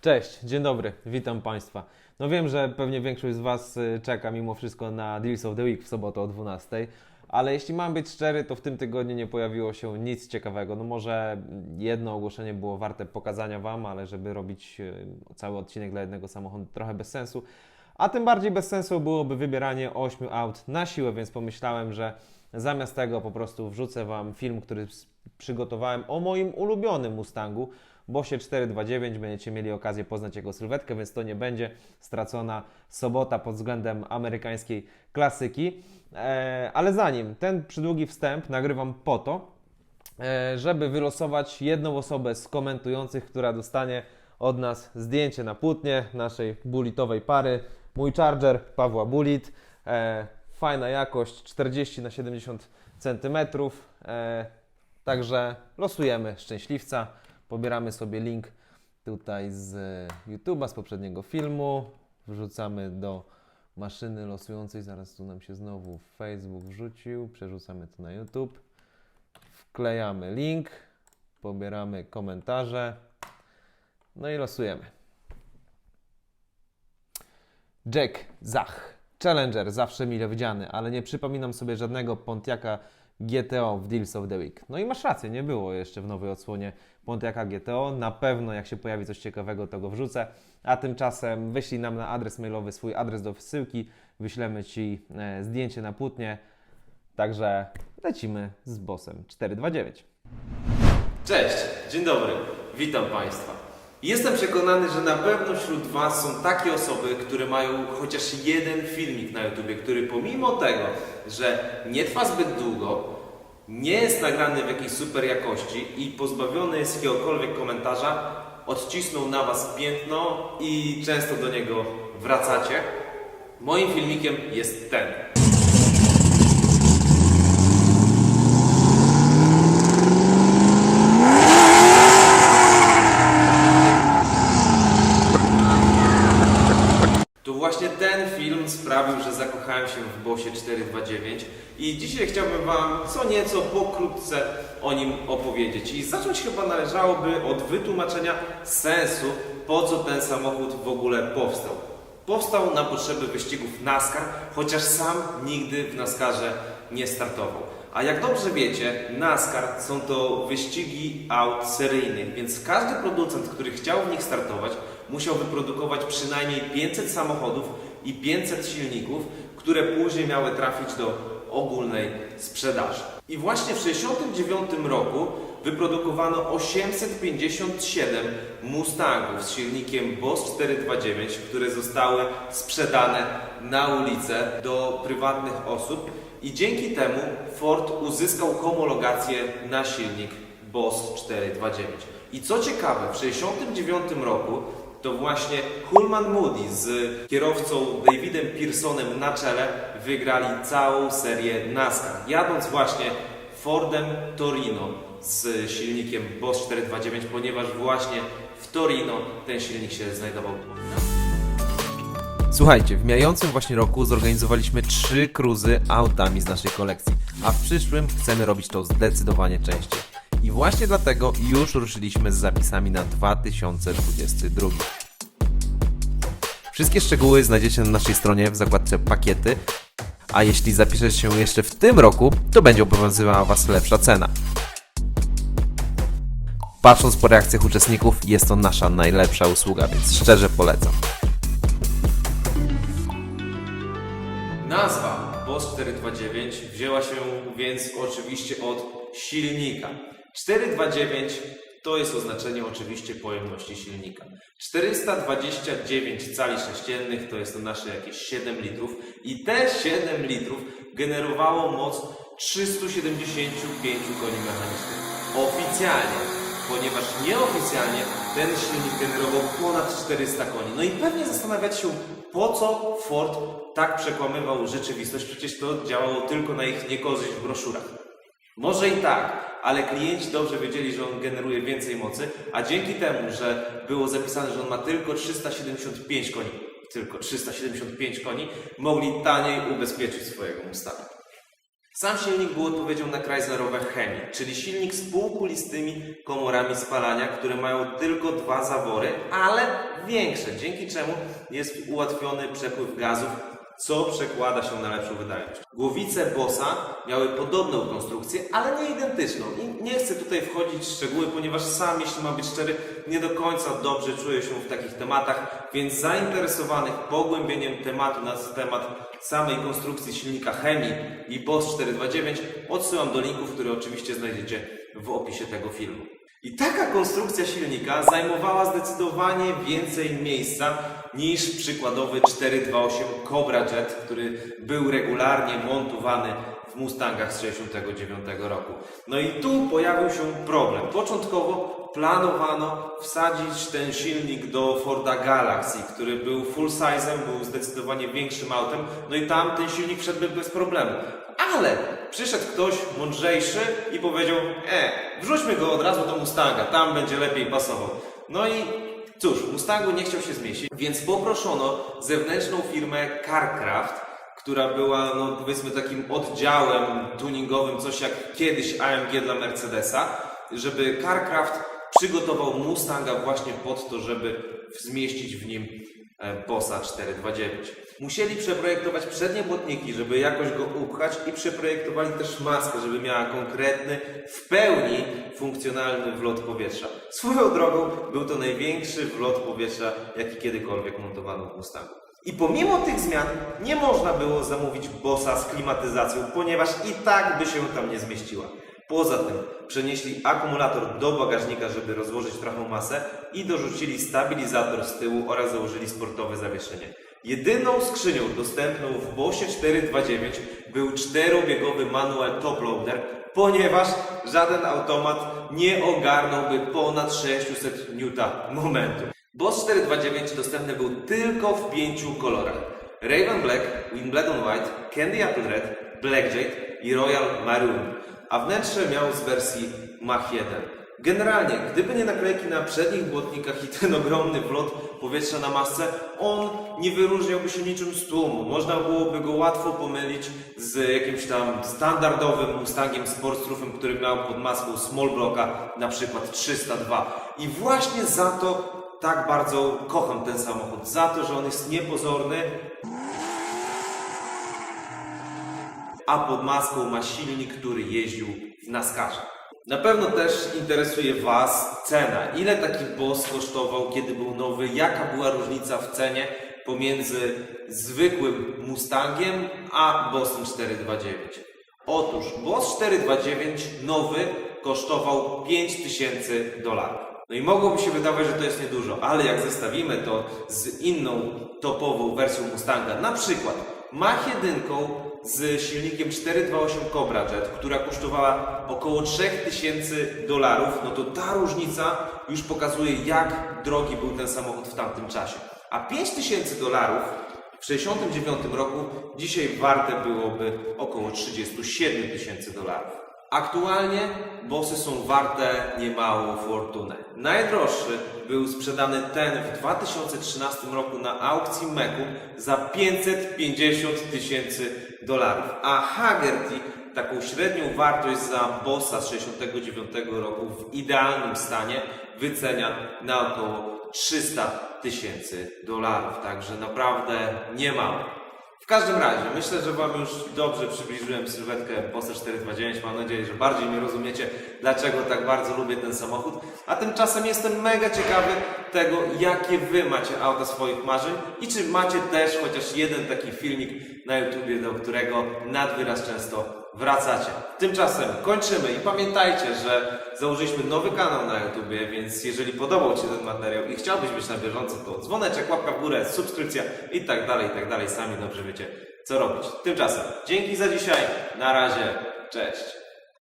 Cześć, dzień dobry, witam Państwa. No wiem, że pewnie większość z Was y, czeka mimo wszystko na Deals of the Week w sobotę o 12, ale jeśli mam być szczery, to w tym tygodniu nie pojawiło się nic ciekawego. No może jedno ogłoszenie było warte pokazania Wam, ale żeby robić y, cały odcinek dla jednego samochodu trochę bez sensu. A tym bardziej bez sensu byłoby wybieranie 8 aut na siłę, więc pomyślałem, że zamiast tego po prostu wrzucę Wam film, który przygotowałem o moim ulubionym Mustangu, Bosie 429. Będziecie mieli okazję poznać jego sylwetkę, więc to nie będzie stracona sobota pod względem amerykańskiej klasyki. E, ale zanim ten przydługi wstęp nagrywam po to, e, żeby wylosować jedną osobę z komentujących, która dostanie od nas zdjęcie na płótnie naszej bulitowej pary. Mój Charger Pawła Bulit. E, fajna jakość, 40 na 70 cm. Także losujemy szczęśliwca. Pobieramy sobie link tutaj z YouTube'a, z poprzedniego filmu. Wrzucamy do maszyny losującej. Zaraz tu nam się znowu Facebook wrzucił. Przerzucamy to na YouTube. Wklejamy link. Pobieramy komentarze. No i losujemy. Jack Zach. Challenger, zawsze mile widziany, ale nie przypominam sobie żadnego Pontiaca GTO w Deals of the Week. No i masz rację, nie było jeszcze w nowej odsłonie Pontiaca GTO. Na pewno jak się pojawi coś ciekawego, to go wrzucę. A tymczasem wyślij nam na adres mailowy swój adres do wysyłki. Wyślemy Ci e, zdjęcie na płótnie. Także lecimy z bossem 429. Cześć, dzień dobry, witam Państwa. Jestem przekonany, że na pewno wśród Was są takie osoby, które mają chociaż jeden filmik na YouTubie, który pomimo tego, że nie trwa zbyt długo, nie jest nagrany w jakiejś super jakości i pozbawiony jest jakiegokolwiek komentarza, odcisnął na Was piętno i często do niego wracacie. Moim filmikiem jest ten. To właśnie ten film sprawił, że zakochałem się w Bosie 429 i dzisiaj chciałbym Wam co nieco pokrótce o nim opowiedzieć. I zacząć chyba należałoby od wytłumaczenia sensu, po co ten samochód w ogóle powstał. Powstał na potrzeby wyścigów NASCAR, chociaż sam nigdy w NASCARze nie startował. A jak dobrze wiecie, NASCAR są to wyścigi aut seryjnych, więc każdy producent, który chciał w nich startować, musiał wyprodukować przynajmniej 500 samochodów i 500 silników, które później miały trafić do ogólnej sprzedaży. I właśnie w 1969 roku wyprodukowano 857 Mustangów z silnikiem Boss 429, które zostały sprzedane na ulicę do prywatnych osób i dzięki temu Ford uzyskał homologację na silnik Boss 429. I co ciekawe, w 1969 roku to właśnie Hulman Moody z kierowcą Davidem Pearsonem na czele wygrali całą serię NASCAR, jadąc właśnie Fordem Torino z silnikiem Boss 429, ponieważ właśnie w Torino ten silnik się znajdował. Słuchajcie, w mijającym właśnie roku zorganizowaliśmy trzy cruzy autami z naszej kolekcji, a w przyszłym chcemy robić to zdecydowanie częściej. I właśnie dlatego już ruszyliśmy z zapisami na 2022. Wszystkie szczegóły znajdziecie na naszej stronie w zakładce pakiety, a jeśli zapiszesz się jeszcze w tym roku, to będzie obowiązywała Was lepsza cena. Patrząc po reakcjach uczestników, jest to nasza najlepsza usługa, więc szczerze polecam. Nazwa Boss 429 wzięła się więc oczywiście od silnika. 429 to jest oznaczenie oczywiście pojemności silnika. 429 cali sześciennych to jest to nasze jakieś 7 litrów i te 7 litrów generowało moc 375 koni mechanicznych. Oficjalnie, ponieważ nieoficjalnie ten silnik generował ponad 400 koni. No i pewnie zastanawiać się, po co Ford tak przekłamywał rzeczywistość, przecież to działało tylko na ich niekorzyść w broszurach. Może i tak, ale klienci dobrze wiedzieli, że on generuje więcej mocy, a dzięki temu, że było zapisane, że on ma tylko 375 koni, tylko 375 koni, mogli taniej ubezpieczyć swojego Mustanga. Sam silnik był odpowiedzią na Chryslerowe Hemi, czyli silnik z półkulistymi komorami spalania, które mają tylko dwa zawory, ale większe, dzięki czemu jest ułatwiony przepływ gazów, co przekłada się na lepszą wydajność. Głowice Bossa miały podobną konstrukcję, ale nie identyczną. I nie chcę tutaj wchodzić w szczegóły, ponieważ sam, jeśli mam być szczery, nie do końca dobrze czuję się w takich tematach, więc zainteresowanych pogłębieniem tematu na temat samej konstrukcji silnika Hemi i Boss 429 odsyłam do linków, które oczywiście znajdziecie w opisie tego filmu. I taka konstrukcja silnika zajmowała zdecydowanie więcej miejsca niż przykładowy 428 Cobra Jet, który był regularnie montowany w Mustangach z 1969 roku. No i tu pojawił się problem. Początkowo planowano wsadzić ten silnik do Forda Galaxy, który był full size'em, był zdecydowanie większym autem, no i tam ten silnik wszedłby bez problemu. Ale przyszedł ktoś mądrzejszy i powiedział, e, wrzućmy go od razu do Mustanga, tam będzie lepiej pasował. No i cóż, Mustangu nie chciał się zmieścić, więc poproszono zewnętrzną firmę CarCraft, która była, no powiedzmy, takim oddziałem tuningowym, coś jak kiedyś AMG dla Mercedesa, żeby CarCraft przygotował Mustanga właśnie pod to, żeby zmieścić w nim Bossa 429. Musieli przeprojektować przednie błotniki, żeby jakoś go upchać i przeprojektowali też maskę, żeby miała konkretny, w pełni funkcjonalny wlot powietrza. Swoją drogą był to największy wlot powietrza, jaki kiedykolwiek montowano w Mustangu. I pomimo tych zmian nie można było zamówić Bossa z klimatyzacją, ponieważ i tak by się tam nie zmieściła. Poza tym przenieśli akumulator do bagażnika, żeby rozłożyć trochę masę i dorzucili stabilizator z tyłu oraz założyli sportowe zawieszenie. Jedyną skrzynią dostępną w Bossie 429 był czterobiegowy manual top loader, ponieważ żaden automat nie ogarnąłby ponad 600 N momentu. Boss 429 dostępny był tylko w pięciu kolorach. Raven Black, Windblood White, Candy Apple Red, Black Jade i Royal Maroon, a wnętrze miał z wersji Mach 1. Generalnie, gdyby nie naklejki na przednich błotnikach i ten ogromny wlot powietrza na masce, on nie wyróżniałby się niczym z tłumu. Można byłoby go łatwo pomylić z jakimś tam standardowym Mustangiem Sportsroofem, który miał pod maską small blocka, na przykład 302. I właśnie za to tak bardzo kocham ten samochód. Za to, że on jest niepozorny, a pod maską ma silnik, który jeździł w NASCARze. Na pewno też interesuje Was cena. Ile taki Boss kosztował, kiedy był nowy? Jaka była różnica w cenie pomiędzy zwykłym Mustangiem a Bossem 429? Otóż Boss 429 nowy kosztował 5000 dolarów. No i mogłoby się wydawać, że to jest niedużo, ale jak zestawimy to z inną topową wersją Mustanga, na przykład Mach 1 z silnikiem 428 Cobra Jet, która kosztowała około 3000 dolarów, no to ta różnica już pokazuje, jak drogi był ten samochód w tamtym czasie. A 5000 dolarów w 1969 roku dzisiaj warte byłoby około 37 tysięcy dolarów. Aktualnie bossy są warte niemałą fortunę. Najdroższy był sprzedany ten w 2013 roku na aukcji Meku za 550 tysięcy dolarów, a Hagerty taką średnią wartość za bossa z 69 roku w idealnym stanie wycenia na około 300 tysięcy dolarów, także naprawdę nie mało. W każdym razie, myślę, że Wam już dobrze przybliżyłem sylwetkę Bossa 429. Mam nadzieję, że bardziej mnie rozumiecie, dlaczego tak bardzo lubię ten samochód. A tymczasem jestem mega ciekawy tego, jakie Wy macie auta swoich marzeń i czy macie też chociaż jeden taki filmik na YouTubie, do którego nad wyraz często wracacie. Tymczasem kończymy i pamiętajcie, że założyliśmy nowy kanał na YouTubie, więc jeżeli podobał Ci ten materiał i chciałbyś być na bieżąco, to dzwoneczek, łapka w górę, subskrypcja i tak dalej, i tak dalej. Sami dobrze wiecie, co robić. Tymczasem dzięki za dzisiaj, na razie, cześć.